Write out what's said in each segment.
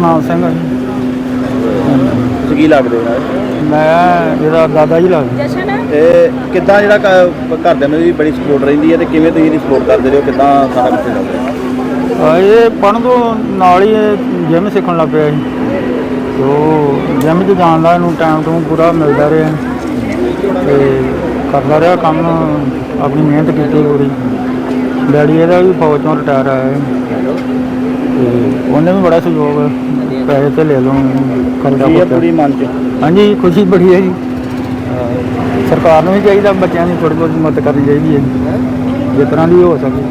ਕਰਨਾਲ ਸਿੰਘ। ਆ ਜੀ। ਤੁਸੀਂ ਕੀ ਲੱਗਦੇ ਹੋ? ਮੈਂ ਇਹਦਾ ਦਾਦਾ ਜੀ ਲੱਗਦਾ। ਇਹ ਕਿੱਦਾਂ ਜਿਹੜਾ ਕ- ਘਰਦਿਆਂ ਨੂੰ ਵੀ ਬੜੀ ਸਪੋਰਟ ਰਹਿੰਦੀ ਹੈ ਤੇ ਕਿਵੇਂ ਤੁਸੀਂ ਇਹਦੀ ਸਪੋਰਟ ਕਰਦੇ ਰਹੋ ਕਿੱਦਾਂ ਸਾਰਾ ਕੁਝ ਚੱਲਦਾ ਆ, ਇਹ ਪੜ੍ਹਨ ਤੋਂ ਨਾਲ ਹੀ ਜਿਮ ਸਿੱਖਣ ਲੱਗ ਪਿਆ ਜੀ। ਤੇ ਉਹ ਜਿਮ 'ਚ ਜਾਣ ਦਾ ਇਹਨੂੰ ਟਾਈਮ ਤੋਂ ਪੂਰਾ ਮਿਲਦਾ ਰਿਹਾ। ਤੇ ਕਰਦਾ ਰਿਹਾ ਕੰਮ ਆਪਣੀ ਮਿਹਨਤ ਕੀਤੀ ਪੂਰੀ। ਡੈਡੀ ਇਹਦਾ ਵੀ ਫੌਜ ਤੋਂ ਰਿਟਾਇਰ ਆਇਆ ਹੈ ਤੇ ਉਹਨੇ ਵੀ ਬੜਾ ਸਹਿਯੋਗ ਪੈਸੇ ਤੇ ਲੈ ਲਓ ਖਰਚਾ ਪੁੱਛਿਆ। ਪੂਰੀ ਮਨ ਚ? ਹਾਂਜੀ ਖੁਸ਼ੀ ਬੜੀ ਹੈ ਜੀ। ਅਹ ਸਰਕਾਰ ਨੂੰ ਵੀ ਚਾਹੀਦਾ ਬੱਚਿਆਂ ਦੀ ਥੋੜ੍ਹੀ ਬਹੁਤ ਮਦਦ ਕਰਨੀ ਚਾਹੀਦੀ ਹੈ ਜਿਸ ਤਰ੍ਹਾਂ ਦੀ ਹੋ ਸਕੇ।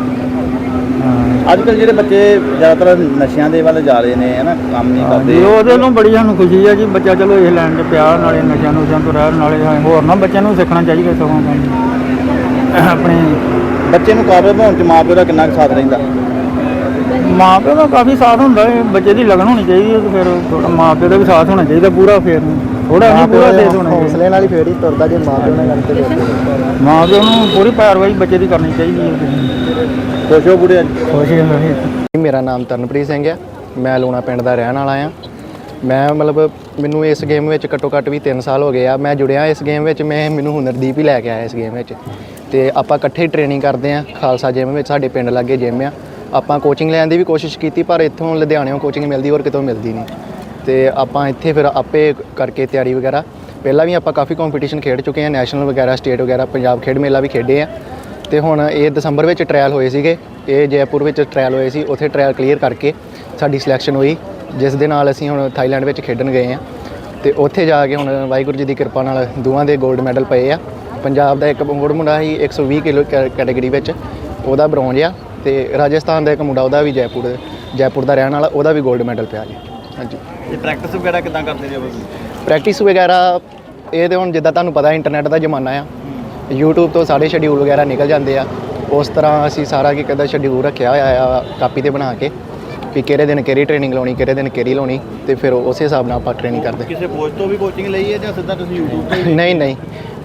ਹਾਂ। ਅੱਜ ਕੱਲ ਜਿਹੜੇ ਬੱਚੇ ਜ਼ਿਆਦਾਤਰ ਨਸ਼ਿਆਂ ਦੇ ਵੱਲ ਜਾ ਰਹੇ ਨੇ ਹਨਾ ਕੰਮ ਨਹੀਂ ਜੀ ਕਰਦੇ ਉਹਦੇ ਨੂੰ ਬੜੀ ਸਾਨੂੰ ਖੁਸ਼ੀ ਹੈ ਜੀ ਬੱਚਾ ਚਲੋ ਇਹ ਲੈਣ 'ਚ ਪਿਆ ਨਾਲੇ ਨਸ਼ਿਆਂ ਨੁਸ਼ਿਆਂ ਤੋਂ ਰਹਿਣ ਨਾਲੇ ਹੋਰ ਨਾ ਬੱਚਿਆਂ ਨੂੰ ਸਿੱਖਣਾ ਚਾਹੀਦਾ ਸਗੋਂ। ਕੰਮ ਆਪਣੇ ਬੱਚੇ ਨੂੰ ਕਾਬਲ ਬਣਾਉਣ ਚ ਮਾਂ ਪਿਓ ਦਾ ਕਿੰਨਾ ਕੁ ਸਾਥ ਰਹਿੰਦਾ। ਮਾਂ ਪਿਓ ਦਾ ਕਾਫੀ ਸਾਥ ਹੁੰਦਾ ਹੈ ਬੱਚੇ ਦੀ ਲਗਨ ਹੋਣੀ ਚਾਹੀਦੀ ਹੈ ਤੇ ਫਿਰ ਥੋੜਾ ਮਾਂ ਪਿਓ ਦਾ ਵੀ ਸਾਥ ਹੋਣਾ ਚਾਹੀਦਾ ਪੂਰਾ ਫਿਰ। ਥੋੜਾ ਨਹੀਂ ਪੂਰਾ ਦੇ ਚਾਹੀਦਾ ਹੌਸਲੇ ਨਾਲ ਹੀ ਫੇਰ ਹੀ ਤੁਰਦਾ ਜੇ ਮਾਂ ਪਿਓ ਨਾਲ ਗੱਲ ਤੇ ਕਰਦੇ ਮਾਂ ਪਿਓ ਨੂੰ ਪੂਰੀ ਪੈਰਵਾਈ ਬੱਚੇ ਦੀ ਕਰਨੀ ਚਾਹੀਦੀ ਹੈ। ਖੁਸ਼ ਹੋ ਬੁੜੇ ਖੁਸ਼ੀ ਹੈ ਮੇਰਾ ਨਾਮ ਤਰਨਪ੍ਰੀਤ ਸਿੰਘ ਹੈ। ਮੈਂ ਲੂਣਾ ਪਿੰਡ ਦਾ ਰਹਿਣ ਵਾਲਾ ਆ ਮੈਂ ਮਤਲਬ ਮੈਨੂੰ ਇਸ ਗੇਮ ਵਿੱਚ ਘੱਟੋ ਘੱਟ ਵੀ 3 ਸਾਲ ਹੋ ਗਏ ਆ। ਮੈਂ ਜੁੜਿਆ ਇਸ ਗੇਮ ਵਿੱਚ ਮੈਂ ਮੈਨੂੰ ਹੁਨਰਦੀਪ ਹੀ ਲੈ ਕੇ ਆਇਆ ਇਸ ਗੇਮ ਵਿੱਚ। ਤੇ ਆਪਾਂ ਇਕੱਠੇ ਟ੍ਰੇਨਿੰਗ ਕਰਦੇ ਆ ਖਾਲਸਾ ਜਿਮ ਵਿੱਚ ਸਾਡੇ ਪਿੰਡ ਲਾਗੇ ਜਿਮ ਆ। ਆਪਾਂ ਕੋਚਿੰਗ ਲੈਣ ਦੀ ਵੀ ਕੋਸ਼ਿਸ਼ ਕੀਤੀ, ਪਰ ਇੱਥੋਂ ਲੁਧਿਆਣਿਓਂ ਕੋਚਿੰਗ ਮਿਲਦੀ ਹੋਰ ਕਿਤੋਂ ਮਿਲਦੀ ਨਹੀਂ। ਤੇ ਆਪਾਂ ਇੱਥੇ ਫਿਰ ਆਪੇ ਕਰਕੇ ਤਿਆਰੀ ਵਗੈਰਾ। ਪਹਿਲਾਂ ਵੀ ਆਪਾਂ ਕਾਫੀ ਕੰਪੀਟੀਸ਼ਨ ਖੇਡ ਚੁੱਕੇ ਆ ਨੈਸ਼ਨਲ ਵਗੈਰਾ ਸਟੇਟ ਵਗੈਰਾ, ਪੰਜਾਬ ਖੇਡ ਮੇਲਾ ਵੀ ਖੇਡੇ ਆ। ਤੇ ਹੁਣ ਇਹ ਦਸੰਬਰ ਵਿੱਚ ਟ੍ਰਾਇਲ ਹੋਏ ਸੀਗੇ। ਇਹ ਜੈਪੁਰ ਵਿੱਚ ਟ੍ਰਾਇਲ ਹੋਏ ਸੀ, ਉੱਥੇ ਟ੍ਰਾਇਲ ਕਲੀਅਰ ਕਰਕੇ ਸਾਡੀ ਸਿਲੈਕਸ਼ਨ ਹੋਈ, ਜਿਸ ਦੇ ਨਾਲ ਅਸੀਂ ਹੁਣ ਥਾਈਲੈਂਡ ਵਿੱਚ ਖੇਡਣ ਗਏ ਆ ਤੇ ਉੱਥੇ ਜਾ ਕੇ ਹੁਣ ਵਾਹਿਗੁਰੂ ਜੀ ਦੀ ਕਿਰਪਾ ਨਾਲ ਦੋਵਾਂ ਦੇ 골ਡ ਮੈਡਲ ਪਏ ਆ। ਪੰਜਾਬ ਦਾ ਇੱਕ ਮੁੰਡਾ ਮੁੰਡਾ ਸੀ 120 ਕਿਲੋ ਕੈਟਾਗਰੀ ਵਿੱਚ, ਉਹਦਾ ਬ੍ਰੌਂਜ ਆ। ਤੇ ਰਾਜਸਥਾਨ ਦਾ ਇੱਕ ਮੁੰਡਾ ਉਹਦਾ ਵੀ ਜੈਪੁਰ ਜੈਪੁਰ ਦਾ ਰਹਿਣ ਵਾਲਾ ਉਹਦਾ ਵੀ 골ਡ ਮੈਡਲ ਪਿਆ ਜੀ। ਹਾਂਜੀ। ਇਹ ਪ੍ਰੈਕਟਿਸ ਵਗੈਰਾ ਕਿੱਦਾਂ ਕਰਦੇ ਰਹੋ ਪ੍ਰੈਕਟਿਸ ਵਗੈਰਾ ਇਹ ਤੇ ਹੁਣ ਜਿੱਦਾਂ ਤੁਹਾਨੂੰ ਪਤਾ ਇੰਟਰਨੈਟ ਦਾ ਜ਼ਮਾਨਾ ਆ। YouTube ਤੋਂ ਸਾਰੇ ਸ਼ਡਿਊਲ ਵਗੈਰਾ ਨਿਕਲ ਜਾਂਦੇ ਆ। ਉਸ ਤਰ੍ਹਾਂ ਅਸੀਂ ਸਾਰਾ ਕੀ ਕਦਾ ਸ਼ਡਿਊਲ ਰੱਖਿਆ ਹੋਇਆ ਆ ਕਾਪੀ ਤੇ ਬਣਾ ਕੇ ਵੀ ਕਿਹੜੇ ਦਿਨ ਕਿਹੜੀ ਟ੍ਰੇਨਿੰਗ ਲਾਉਣੀ ਕਿਹੜੇ ਦਿਨ ਕਿਹੜੀ ਲਾਉਣੀ ਤੇ ਫਿਰ ਉਸੇ ਹਿਸਾਬ ਨਾਲ ਆਪਾਂ ਟ੍ਰੇਨਿੰਗ ਕਰਦੇ। ਕਿਸੇ ਕੋਚ ਤੋਂ ਵੀ ਕੋਚਿੰਗ ਲਈ ਹੈ ਜਾਂ ਸਿੱਧਾ ਤੁਸੀਂ YouTube ਤੋਂ ਨਹੀਂ ਨਹੀਂ।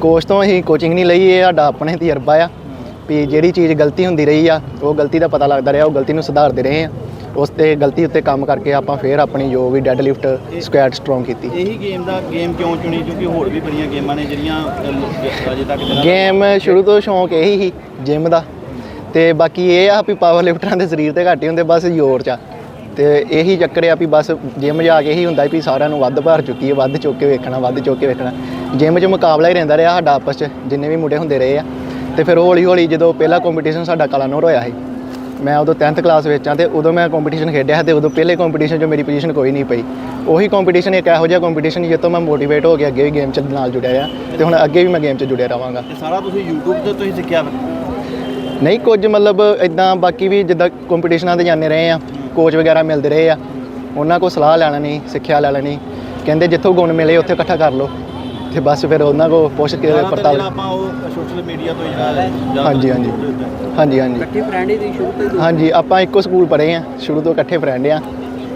ਕੋਚ ਤੋਂ ਅਸੀਂ ਕੋਚਿੰਗ ਨਹੀਂ ਲਈ ਇਹ ਸਾਡਾ ਆਪਣੇ ਤਜਰਬਾ ਆ। ਵੀ ਜਿਹੜੀ ਚੀਜ਼ ਗਲਤੀ ਹੁੰਦੀ ਰਹੀ ਆ ਉਹ ਗਲਤੀ ਦਾ ਪਤਾ ਲੱਗਦਾ ਰਿਹਾ ਉਹ ਗਲਤੀ ਨੂੰ ਸੁਧਾਰਦੇ ਰਹੇ ਆ। ਉਸ ਤੇ ਗਲਤੀ ਉੱਤੇ ਕੰਮ ਕਰਕੇ ਆਪਾਂ ਫੇਰ ਆਪਣੀ ਜੋ ਵੀ ਡੈਡ ਲਿਫਟ ਸਕੁਐਟ ਸਟਰੋਂਗ ਕੀਤੀ। ਇਹੀ ਗੇਮ ਦਾ ਗੇਮ ਕਿਉਂ ਚੁਣੀ? ਕਿਉਂਕਿ ਹੋਰ ਵੀ ਬੜੀਆਂ ਗੇਮਾਂ ਨੇ ਜਿਹੜੀਆਂ ਅਜੇ ਤੱਕ ਗੇਮ ਸ਼ੁਰੂ ਤੋਂ ਸ਼ੌਂਕ ਇਹੀ ਸੀ ਜਿਮ ਦਾ। ਤੇ ਬਾਕੀ ਇਹ ਆ ਵੀ ਪਾਵਰ ਲਿਫਟਰਾਂ ਦੇ ਸਰੀਰ ਤੇ ਘੱਟ ਹੀ ਹੁੰਦੇ ਬਸ ਜ਼ੋਰ ਚ। ਤੇ ਇਹੀ ਚੱਕਰ ਆ ਵੀ ਬਸ ਜਿਮ ਜਾ ਕੇ ਇਹੀ ਹੁੰਦਾ ਵੀ ਸਾਰਿਆਂ ਨੂੰ ਵੱਧ ਭਾਰ ਚੁੱਕੀ ਹੈ ਵੱਧ ਚੁੱਕ ਕੇ ਵੇਖਣਾ ਵੱਧ ਚੁੱਕ ਕੇ ਵੇਖਣਾ। ਜਿਮ 'ਚ ਮੁਕਾਬਲਾ ਹੀ ਰਹਿੰਦਾ ਰਿਹਾ ਸਾਡਾ ਆਪਸ 'ਚ ਜਿੰਨੇ ਵੀ ਮੁੰਡੇ ਹੁੰਦੇ ਰਹੇ ਆ। ਤੇ ਫਿਰ ਹੌਲੀ ਹੌਲੀ ਜਦੋਂ ਪਹਿਲਾ ਕੰਪੀਟੀਸ਼ਨ ਸਾਡਾ ਕਲਾਨੌਰ ਹੋਇਆ ਸੀ ਮੈਂ ਉਦੋਂ 10th ਕਲਾਸ ਵਿੱਚ ਆ ਤੇ ਉਦੋਂ ਮੈਂ ਕੰਪੀਟੀਸ਼ਨ ਖੇਡਿਆ ਤੇ ਉਦੋਂ ਪਹਿਲੇ ਕੰਪੀਟੀਸ਼ਨ 'ਚ ਮੇਰੀ ਪੋਜੀਸ਼ਨ ਕੋਈ ਨਹੀਂ ਪਈ। ਉਹੀ ਕੰਪੀਟੀਸ਼ਨ ਇੱਕ ਇਹੋ ਜਿਹਾ ਕੰਪੀਟੀਸ਼ਨ ਜਿੱਤੋਂ ਮੈਂ ਮੋਟੀਵੇਟ ਹੋ ਕੇ ਅੱਗੇ ਵੀ ਗੇਮ 'ਚ ਨਾਲ ਜੁੜਿਆ ਆ ਤੇ ਹੁਣ ਅੱਗੇ ਵੀ ਮੈਂ ਗੇਮ 'ਚ ਜੁੜਿਆ ਰਵਾਂਗਾ ਇਹ ਸਾਰਾ ਤੁਸੀਂ YouTube ਤੋਂ ਤੁਸੀਂ ਸਿੱਖਿਆ ਨਹੀਂ ਕੁਝ ਮਤਲਬ ਇਦਾਂ ਬਾਕੀ ਵੀ ਜਿੱਦਾਂ ਕੰਪੀਟੀਸ਼ਨਾਂ ਤੇ ਜਾਂਦੇ ਰਹੇ ਆ ਕੋਚ ਵਗੈਰਾ ਮਿਲਦੇ ਰਹੇ ਆ ਉਹਨਾਂ ਕੋਲ ਸਲਾਹ ਲੈ ਲੈਣੀ ਸਿੱਖਿਆ ਲੈ ਲੈਣੀ ਕਹਿੰਦੇ ਜਿੱਥੋਂ ਗੁਣ ਮਿਲੇ ਉੱਥੇ ਇਕੱਠਾ ਕਰ ਲਓ। ਤੇ ਬਸ ਫਿਰ ਉਹਨਾਂ ਕੋਲ ਪੁੱਛ ਕੇ ਪੜਤਾਲ ਆਪਾਂ ਉਹ ਸੋਸ਼ਲ ਮੀਡੀਆ ਤੋਂ ਜਿਹੜਾ ਹਾਂਜੀ, ਹਾਂਜੀ। ਦੇ। ਹਾਂਜੀ ਹਾਂਜੀ। ਇਕੱਠੇ ਫਰੈਂਡ ਹੀ ਤੁਸੀਂ ਸ਼ੁਰੂ ਤੋਂ ਹਾਂਜੀ ਆਪਾਂ ਇੱਕੋ ਸਕੂਲ ਪੜ੍ਹੇ ਆ ਸ਼ੁਰੂ ਤੋਂ ਇਕੱਠੇ ਫਰੈਂਡ ਆ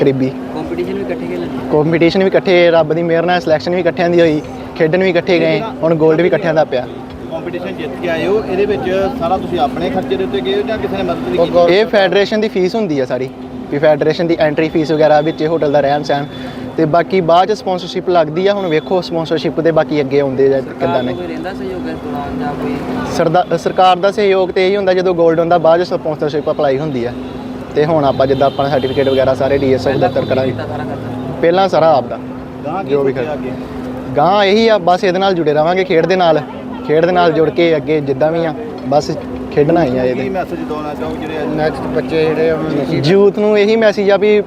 ਕਰੀਬੀ। ਕੰਪੀਟੀਸ਼ਨ ਵੀ ਇਕੱਠੇ ਖੇਲਣ? ਕੰਪੀਟੀਸ਼ਨ ਵੀ ਇਕੱਠੇ ਰੱਬ ਦੀ ਮਿਹਰ ਨਾਲ ਸਿਲੈਕਸ਼ਨ ਵੀ ਇਕੱਠਿਆਂ ਦੀ ਹੋਈ ਖੇਡਣ ਵੀ ਇਕੱਠੇ ਗਏ ਹੁਣ 골ਡ ਵੀ ਇਕੱਠਿਆਂ ਦਾ ਪਿਆ। ਕੰਪੀਟੀਸ਼ਨ ਜਿੱਤ ਕੇ ਆਏ ਹੋ ਇਹਦੇ ਵਿੱਚ ਸਾਰਾ ਤੁਸੀਂ ਆਪਣੇ ਖਰਚੇ ਦੇ ਉੱਤੇ ਗਏ ਹੋ ਜਾਂ ਕਿਸੇ ਨੇ ਮਦਦ ਵੀ ਕੀਤੀ? ਇਹ ਫੈਡਰੇਸ਼ਨ ਦੀ ਫੀਸ ਹੁੰਦੀ ਆ ਸਾਰੀ ਵੀ ਫੈਡਰੇਸ਼ਨ ਦੀ ਐਂਟਰੀ ਫੀਸ ਵਗੈਰਾ ਵਿੱਚ ਹੋਟਲ ਦਾ ਰਹਿਣ ਸਹਿਣ ਤੇ ਬਾਕੀ ਬਾਅਦ ਚ ਸਪਾਂਸਰਸ਼ਿਪ ਲੱਗਦੀ ਆ ਹੁਣ ਵੇਖੋ ਸਪਾਂਸਰਸ਼ਿਪ ਦੇ ਬਾਕੀ ਅੱਗੇ ਆਉਂਦੇ ਜਾਂ ਕਿੱਦਾਂ ਨੇ। ਕੋਈ ਰਹਿੰਦਾ ਸਹਿਯੋਗ ਇਸ ਦੌਰਾਨ ਜਾਂ ਕੋਈ? ਸਰਦਾ ਸਰਕਾਰ ਦਾ ਸਹਿਯੋਗ ਤੇ ਇਹੀ ਹੁੰਦਾ ਜਦੋਂ 골ਡ ਹੁੰਦਾ ਬਾਅਦ ਚ ਸਪਾਂਸਰਸ਼ਿਪ ਅਪਲਾਈ ਹੁੰਦੀ ਆ। ਤੇ ਹੁਣ ਆਪਾਂ ਜਿੱਦਾਂ ਆਪਾਂ ਸਰਟੀਫਿਕੇਟ ਵਗੈਰਾ ਸਾਰੇ ਡੀਐਸਐਫ ਦਫ਼ਤਰ ਕਰਾਂਗੇ। ਕੀਤਾ ਸਾਰਾ ਕਰਦਾ ਪਹਿਲਾਂ ਸਾਰਾ ਆਪਦਾ। ਗਾਂ ਜੋ ਵੀ ਕਰ- ਅੱਗੇ? ਗਾਂ ਇਹੀ ਆ ਬਸ ਇਹਦੇ ਨਾਲ ਜੁੜੇ ਰਵਾਂਗੇ ਖੇਡ ਦੇ ਨਾਲ। ਖੇਡ ਦੇ ਨਾਲ ਜੁੜ ਕੇ ਅੱਗੇ ਜਿੱਦਾਂ ਵੀ ਆ ਬਸ ਖੇਡਣਾ ਹੀ ਆ ਕੀ ਇਹਦੇ ਮੈਸੇਜ ਦੇਣਾ ਚਾਹੋ ਜਿਹੜੇ ਅੱਜ? ਨੈਕਸਟ ਬੱਚੇ ਜਿਹੜੇ ਯੂਥ ਨੂੰ ਇਹੀ ਮੈਸੇਜ ਆ ਵੀ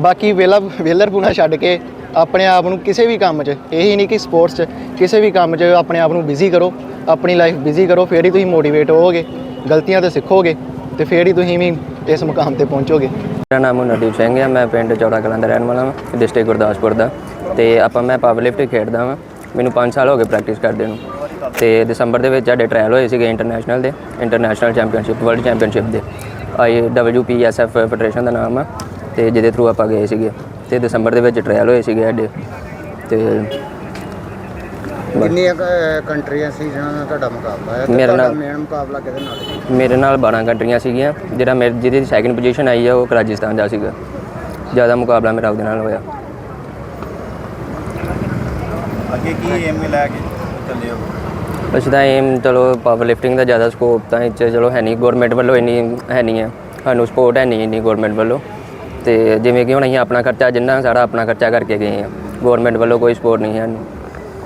ਬਾਕੀ ਵੇਲਾ ਵੇਲਰਪੂਣਾ ਛੱਡ ਕੇ ਆਪਣੇ ਆਪ ਨੂੰ ਕਿਸੇ ਵੀ ਕੰਮ 'ਚ, ਇਹੀ ਨਹੀਂ ਕਿ ਸਪੋਰਟਸ 'ਚ, ਕਿਸੇ ਵੀ ਕੰਮ 'ਚ ਆਪਣੇ ਆਪ ਨੂੰ ਬਿਜ਼ੀ ਕਰੋ, ਆਪਣੀ ਲਾਈਫ ਬਿਜ਼ੀ ਕਰੋ, ਫੇਰ ਹੀ ਤੁਸੀਂ ਮੋਟੀਵੇਟ ਹੋਵੋਗੇ, ਗਲਤੀਆਂ ਤੋਂ ਸਿੱਖੋਗੇ ਤੇ ਫੇਰ ਹੀ ਤੁਸੀਂ ਵੀ ਇਸ ਮੁਕਾਮ ਤੇ ਪਹੁੰਚੋਗੇ। ਮੇਰਾ ਨਾਮ ਨਦੀਪ ਸਿੰਘ ਹੈ, ਮੈਂ ਪਿੰਡ ਚੌੜਾ ਕਲਾਂ ਦਾ ਰਹਿਣ ਵਾਲਾ ਹਾਂ ਡਿਸਟ੍ਰਿਕਟ ਗੁਰਦਾਸਪੁਰ ਦਾ। ਤੇ ਆਪਾਂ ਮੈਂ ਪਾਵਰ ਲਿਫਟ ਖੇਡਦਾ ਹਾਂ ਮੈਨੂੰ 5 ਸਾਲ ਹੋ ਗਏ ਪ੍ਰੈਕਟਿਸ ਕਰਦੇ ਨੂੰ। ਤੇ ਦਸੰਬਰ ਦੇ ਵਿੱਚ ਸਾਡੇ ਟ੍ਰਾਇਲ ਹੋਏ ਸੀਗੇ ਇੰਟਰਨੈਸ਼ਨਲ ਦੇ ਇੰਟਰਨੈਸ਼ਨਲ ਚੈਂਪੀਅਨਸ਼ਿਪ ਵਰਲਡ ਚੈਂਪੀਅਨਸ਼ਿਪ ਦੇ। ਆਈ ਡਬਲਯੂਪੀਐਸਐਫ ਫੈਡਰੇਸ਼ਨ ਦਾ ਨਾਮ ਆ। ਤੇ ਜਿਹਦੇ ਥਰੂ ਆਪਾਂ ਗਏ ਸੀਗੇ ਤੇ ਦਸੰਬਰ ਦੇ ਵਿੱਚ ਟ੍ਰਾਇਲ ਹੋਏ ਸੀਗੇ ਸਾਡੇ ਤੇ ਕਿੰਨੀਆਂ ਕੰਟਰੀਆਂ ਸੀ ਜਿਨ੍ਹਾਂ ਨਾਲ ਤੁਹਾਡਾ ਮੁਕਾਬਲਾ ਹੈ ਤੇ ਮੇਰੇ ਤੁਹਾਡਾ ਨਾਲ- ਮੇਨ ਮੁਕਾਬਲਾ ਕਿਹਦੇ ਨਾਲ ਸੀ? ਮੇਰੇ ਨਾਲ 12 ਕੰਟਰੀਆਂ ਸੀਗੀਆਂ ਜਿਹੜਾ ਮੇਰੇ ਜਿਹਦੀ ਸੈਕਿੰਡ ਪੋਜੀਸ਼ਨ ਆਈ ਆ ਉਹ ਰਾਜਸਥਾਨ ਦਾ ਸੀਗਾ। ਜ਼ਿਆਦਾ ਮੁਕਾਬਲਾ ਮੇਰਾ ਉਹਦੇ ਨਾਲ ਹੋਇਆ। ਅੱਗੇ ਕੀ ਏਮ ਲੈ ਕੇ ਚੱਲੇ ਹੋ? ਅਸੀਂ ਤਾਂ ਏਮ ਚਲੋ ਪਾਵਰ ਲਿਫਟਿੰਗ ਦਾ ਜ਼ਿਆਦਾ ਸਕੋਪ ਤਾਂ ਇਹ 'ਚ ਚਲੋ ਹੈ ਨਹੀਂ ਗਵਰਨਮੈਂਟ ਵੱਲੋਂ ਇੰਨੀ ਹੈ ਨਹੀਂ ਹੈ ਸਾਨੂੰ ਸਪੋਰਟ ਹੈ ਨਹੀਂ ਇੰਨੀ ਗਵਰਨਮੈਂਟ ਵੱਲੋਂ। ਤੇ ਜਿਵੇਂ ਕਿ ਹੁਣ ਅਸੀਂ ਆਪਣਾ ਖਰਚਾ ਜਿੰਨਾ ਸਾਰਾ ਆਪਣਾ ਖਰਚਾ ਕਰਕੇ ਗਏ ਹਾਂ। ਗਵਰਨਮੈਂਟ ਵੱਲੋਂ ਕੋਈ ਸਪੋਰਟ ਨਹੀਂ ਹੈ ਸਾਨੂੰ।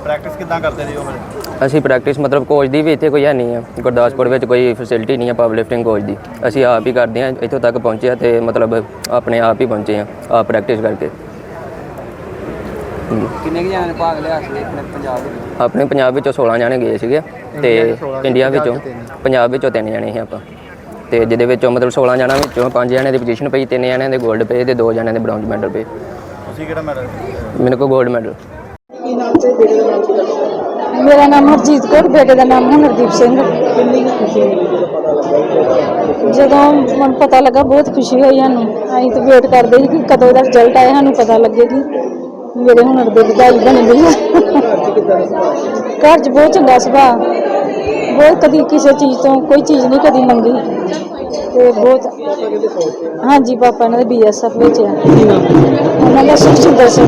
ਪ੍ਰੈਕਟਿਸ ਕਿੱਦਾਂ ਕਰਦੇ ਰਹੇ ਹੋ ਫਿਰ? ਅਸੀਂ ਪ੍ਰੈਕਟਿਸ ਮਤਲਬ ਕੋਚ ਦੀ ਵੀ ਇੱਥੇ ਕੋਈ ਹੈ ਨਹੀਂ ਹੈ ਗੁਰਦਾਸਪੁਰ ਵਿੱਚ ਕੋਈ ਫੈਸਿਲਿਟੀ ਨਹੀਂ ਹੈ ਪਾਵਰ ਲਿਫਟਿੰਗ ਕੋਚ ਦੀ। ਅਸੀਂ ਆਪ ਹੀ ਕਰਦੇ ਹਾਂ ਇੱਥੋਂ ਤੱਕ ਪਹੁੰਚੇ ਹਾਂ ਤੇ ਮਤਲਬ ਆਪਣੇ ਆਪ ਹੀ ਪਹੁੰਚੇ ਹਾਂ ਆਪ ਪ੍ਰੈਕਟਿਸ ਕਰਕੇ। ਕਿੰਨੇ ਕੁ ਜਾਣੇ ਭਾਗ ਲਿਆ ਸੀ ਆਪਣੇ ਪੰਜਾਬ ਦੇ ਆਪਣੇ ਪੰਜਾਬ ਵਿੱਚੋਂ 16 ਜਾਣੇ ਗਏ ਸੀਗੇ ਤੇ ਇੰਡੀਆ ਵਿੱਚੋਂ ਪੰਜਾਬ ਵਿੱਚੋਂ ਤਿੰਨ ਜਾਣੇ ਸੀ ਆਪਾਂ। ਤੇ ਜਿਹਦੇ ਵਿੱਚੋਂ ਮਤਲਬ 16 ਜਣਾਂ ਵਿੱਚੋਂ ਪੰਜ ਜਣਿਆਂ ਦੀ ਪੋਜੀਸ਼ਨ ਪਈ ਤਿੰਨ ਜਣਿਆਂ ਦੇ 골ਡ ਪਏ ਤੇ ਦੋ ਜਣਿਆਂ ਦੇ ਬ੍ਰੌਂਜ਼ ਮੈਡਲ ਪਏ। ਤੁਸੀਂ ਕਿਹੜਾ ਮੈਡਲ ਮੈਨੂੰ ਕੋਲ 골ਡ ਮੈਡਲ ਮੇਰਾ ਨਾਮ ਹਰਜੀਤ ਕੌਰ ਬੇਟੇ ਦਾ ਨਾਮ ਹੈ ਹਰਦੀਪ ਸਿੰਘ। ਜਦੋਂ ਮੈਨੂੰ ਪਤਾ ਲੱਗਾ ਬਹੁਤ ਖੁਸ਼ੀ ਹੋਈ ਸਾਨੂੰ। ਅਸੀਂ ਤਾਂ ਵੇਟ ਕਰਦੇ ਸੀ ਕਿ ਕਦੋਂ ਦਾ ਰਿਜ਼ਲਟ ਆਏ ਸਾਨੂੰ ਪਤਾ ਲੱਗੇ ਕਿ ਮੇਰੇ ਹੁਨਰ ਦੇ ਵਧਾਈ ਬਣ ਗਈ ਘਰ 'ਚ ਬਹੁਤ ਚੰਗਾ ਸੁਭਾਅ। ਬਹੁਤ ਕਦੀ ਕਿਸੇ ਚੀਜ਼ ਤੋਂ ਕੋਈ ਚੀਜ਼ ਨਹੀਂ ਕਦੀ ਮੰਗੀ ਤੇ ਬਹੁਤ ਹਾਂਜੀ ਪਾਪਾ ਇਹਨਾਂ ਦੇ ਬੀਐਸਐਫ ਵਿੱਚ ਆ ਉਹਨਾਂ ਦਾ ਸੁਖਚਿੰਦਰ ਸਿੰਘ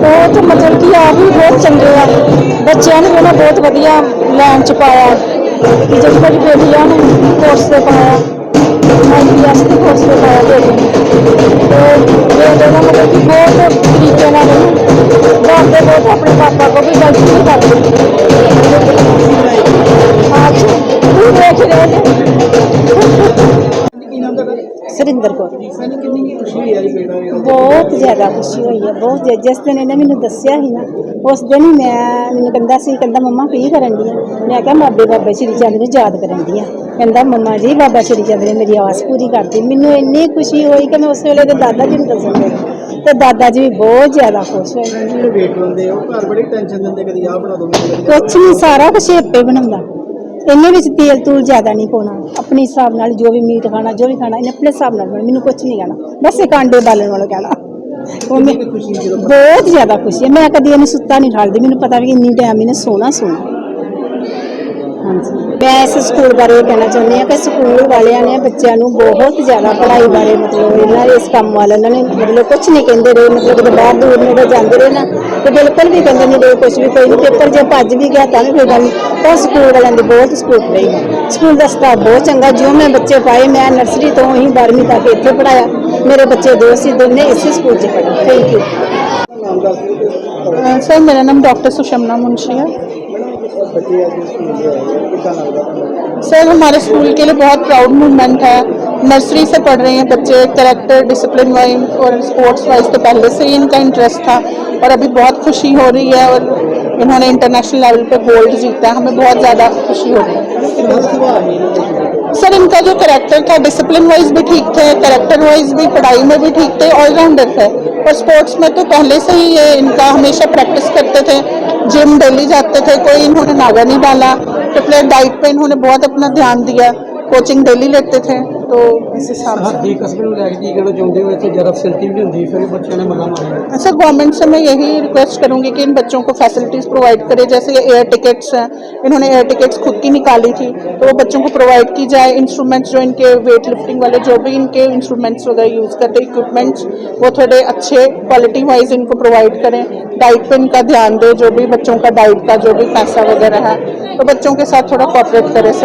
ਬਹੁਤ ਮਤਲਬ ਕਿ ਆਪ ਵੀ ਬਹੁਤ ਚੰਗੇ ਆ। ਬੱਚਿਆਂ ਨੂੰ ਵੀ ਉਹਨਾਂ ਬਹੁਤ ਵਧੀਆ ਲਾਈਨ ਚ ਪਾਇਆ। ਕਿ ਜਿਹੜੀ ਮੇਰੀ ਬੇਟੀ ਆ ਉਹਨੂੰ ਕੋਰਸ ਤੇ ਪਾਇਆ। ਆਈਪੀਐਸ ਦੇ ਕੋਰਸ ਤੇ ਪਾਇਆ ਬੇਟੀ ਨੂੰ ਤੇ ਬੇਟੇ ਦਾ ਮਤਲਬ ਕਿ ਬਹੁਤ ਤਰੀਕੇ ਨਾਲ ਉਹਨੂੰ ਡਰਦੇ ਬਹੁਤ ਆਪਣੇ ਪਾਪਾ ਕੋ ਵੀ ਗਲਤੀ ਸੁਰਿੰਦਰ ਕੌਰ। ਬਹੁਤ ਜ਼ਿਆਦਾ ਖੁਸ਼ੀ ਹੋਈ ਹੈ ਬਹੁਤ ਜਿਸ ਦਿਨ ਇਹਨੇ ਮੈਨੂੰ ਦੱਸਿਆ ਸੀ ਨਾ ਉਸ ਦਿਨ ਹੀ ਮੈਂ ਮੈਨੂੰ ਕਹਿੰਦਾ ਸੀ ਕਹਿੰਦਾ ਮੰਮਾ ਕੀ ਕਰਨ ਦੀ ਮੈਂ ਕਿਹਾ ਬਾਬੇ ਬਾਬਾ ਸ਼੍ਰੀ ਚੰਦ ਨੂੰ ਯਾਦ ਕਰਨ ਦੀ ਆ। ਕਹਿੰਦਾ ਮੰਮਾ ਜੀ ਬਾਬਾ ਸ਼੍ਰੀ ਚੰਦ ਨੇ ਮੇਰੀ ਆਸ ਪੂਰੀ ਕਰਤੀ। ਮੈਨੂੰ ਇੰਨੀ ਖੁਸ਼ੀ ਹੋਈ ਕਿ ਮੈਂ ਉਸ ਵੇਲੇ ਦੇ ਦਾਦਾ ਜੀ ਨੂੰ ਦੱਸਣ ਲੱਗੀ ਤੇ ਦਾਦਾ ਜੀ ਵੀ ਬਹੁਤ ਜ਼ਿਆਦਾ ਖੁਸ਼ ਹੋਏ। ਜਿਹੜੇ ਵੇਟ ਹੁੰਦੇ ਉਹ ਘਰ ਬੜੀ ਟੈਨਸ਼ਨ ਦਿੰਦੇ ਕਦੀ ਆਹ ਬਣਾ ਦੋ ਕੁਛ ਨਹੀਂ ਸਾਰਾ ਕੁਛ ਆਪੇ ਬਣਾਉਂਦਾ। ਇਹਨੇ ਵਿੱਚ ਤੇਲ ਤੂਲ ਜ਼ਿਆਦਾ ਨਹੀਂ ਪਾਉਣਾ। ਆਪਣੇ ਹਿਸਾਬ ਨਾਲ ਜੋ ਵੀ ਮੀਟ ਖਾਣਾ ਜੋ ਵੀ ਖਾਣਾ ਇਹਨੇ ਆਪਣੇ ਹਿਸਾਬ ਨਾਲ ਬਣਾਉਣਾ, ਮੈਨੂੰ ਕੁਛ ਨਹੀਂ ਕਹਿਣਾ। ਬਸ ਇੱਕ ਆਂਡੇ ਬਾਲਣ ਵਾਲਾ ਕਹਿਣਾ। ਉਹ ਮੈਂ ਬਹੁਤ ਜ਼ਿਆਦਾ ਖੁਸ਼ੀ ਹੈ। ਮੈਂ ਕਦੀ ਇਹਨੂੰ ਸੁੱਤਾ ਨਹੀਂ ਠਾਲਦੀ। ਮੈਨੂੰ ਪਤਾ ਵੀ ਇੰਨੀ ਟਾਈਮ ਇਹਨੇ ਸੋਣਾ ਸੋਣਾ ਹਾਂਜੀ। ਮੈਂ ਇਸ ਸਕੂਲ ਬਾਰੇ ਇਹ ਕਹਿਣਾ ਚਾਹੁੰਦੀ ਹਾਂ ਕਿ ਸਕੂਲ ਵਾਲਿਆਂ ਨੇ ਬੱਚਿਆਂ ਨੂੰ ਬਹੁਤ ਜ਼ਿਆਦਾ ਪੜ੍ਹਾਈ ਬਾਰੇ ਮਤਲਬ ਇਹਨਾਂ ਦੇ ਇਸ ਕੰਮ ਵਾਲਿਆਂ ਨੇ ਮਤਲਬ ਕੁਝ ਨਹੀਂ ਕਹਿੰਦੇ ਰਹੇ। ਮਤਲਬ ਕਿ ਬਾਹਰ ਦੂਰ ਨੇੜੇ ਜਾਂਦੇ ਰਹੇ ਨਾ ਤੇ ਬਿਲਕੁਲ ਵੀ ਕਹਿੰਦੇ ਨਹੀਂ ਰਹੇ ਕੁਝ ਵੀ ਕੋਈ ਨਹੀਂ ਪੇਪਰ ਜੇ ਭੱਜ ਵੀ ਗਿਆ ਤਾਂ ਵੀ ਕੋਈ ਗੱਲ ਨਹੀਂ ਤਾਂ ਸਕੂਲ ਵਾਲਿਆਂ ਦੀ ਬਹੁਤ ਸਪੋਰਟ ਰਹੀ ਹੈ ਸਕੂਲ ਦਾ ਸਟਾਫ ਬਹੁਤ ਚੰਗਾ ਜਿਉਂ ਮੈਂ ਬੱਚੇ ਪਾਏ ਮੈਂ ਨਰਸਰੀ ਤੋਂ ਹੀ 12ਵੀਂ ਤੱਕ ਇੱਥੇ ਪੜਾਇਆ ਮੇਰੇ ਬੱਚੇ ਦੋ ਸੀ ਦੋਨੇ ਇਸੇ ਸਕੂਲ 'ਚ ਪੜ੍ਹੇ ਥੈਂਕ ਯੂ सर मेरा नाम डॉक्टर सुषमना मुंशी है ਬੱਚੇ ਅੱਜ ਸਕੂਲ ਦੇ ਆਏ ਆ, ਕਿੱਦਾਂ ਲੱਗਦਾ ਤੁਹਾਨੂੰ सर हमारे स्कूल के लिए बहुत प्राउड मूवमेंट है नर्सरी से पढ़ रहे हैं बच्चे करेक्टर डिसिप्लिन वाइज और स्पोर्ट्स वाइज तो पहले से ही इनका इंटरेस्ट था और अभी बहुत खुशी हो रही है और इन्होंने इंटरनेशनल लेवल पे गोल्ड जीता हमें बहुत ज़्यादा खुशी हो रही है। सर, इनका जो करेक्टर था डिसिप्लिन वाइज भी ठीक थे करेक्टर वाइज भी, पढ़ाई में भी ठीक थे ऑलराउंडर थे। और स्पोर्ट्स में तो पहले से ही ये इनका हमेशा प्रैक्टिस करते थे। जिम डेली जाते थे, कोई इन्होंने नागा नहीं डाला। तो प्लेयर डाइट पर इन्होंने बहुत अपना ध्यान दिया। कोचिंग डेली लेते थे। तो इस हिसाब से ਹੱਦੀ ਕਸਬੇ ਨੂੰ ਲੈ ਕੇ ਕੀ ਕਹਿਣਾ ਚਾਹੁੰਦੇ ਹੋ ਇੱਥੇ ਜ਼ਿਆਦਾ ਫੈਸਿਲਿਟੀ ਵੀ ਹੁੰਦੀ ਫਿਰ ਵੀ ਬੱਚਿਆਂ ने मना मारे सर गवर्नमेंट से मैं यही रिक्वेस्ट करूंगी कि इन बच्चों को फैसिलिटीज़ प्रोवाइड करे जैसे ये एयर टिकट्स हैं इन्होंने एयर टिकट्स खुद की निकाली थी तो वो बच्चों को प्रोवाइड की जाए इंस्ट्रूमेंट्स जो इनके वेट लिफ्टिंग वाले जो भी इनके इंस्ट्रूमेंट्स वगैरह यूज़ करते इक्विपमेंट्स वो थोड़े अच्छे क्वालिटी वाइज इनको प्रोवाइड करें डाइट पे इनका ध्यान दें जो भी बच्चों का डाइट का जो भी पैसा वगैरह है तो बच्चों के साथ थोड़ा कॉपरेट करें सर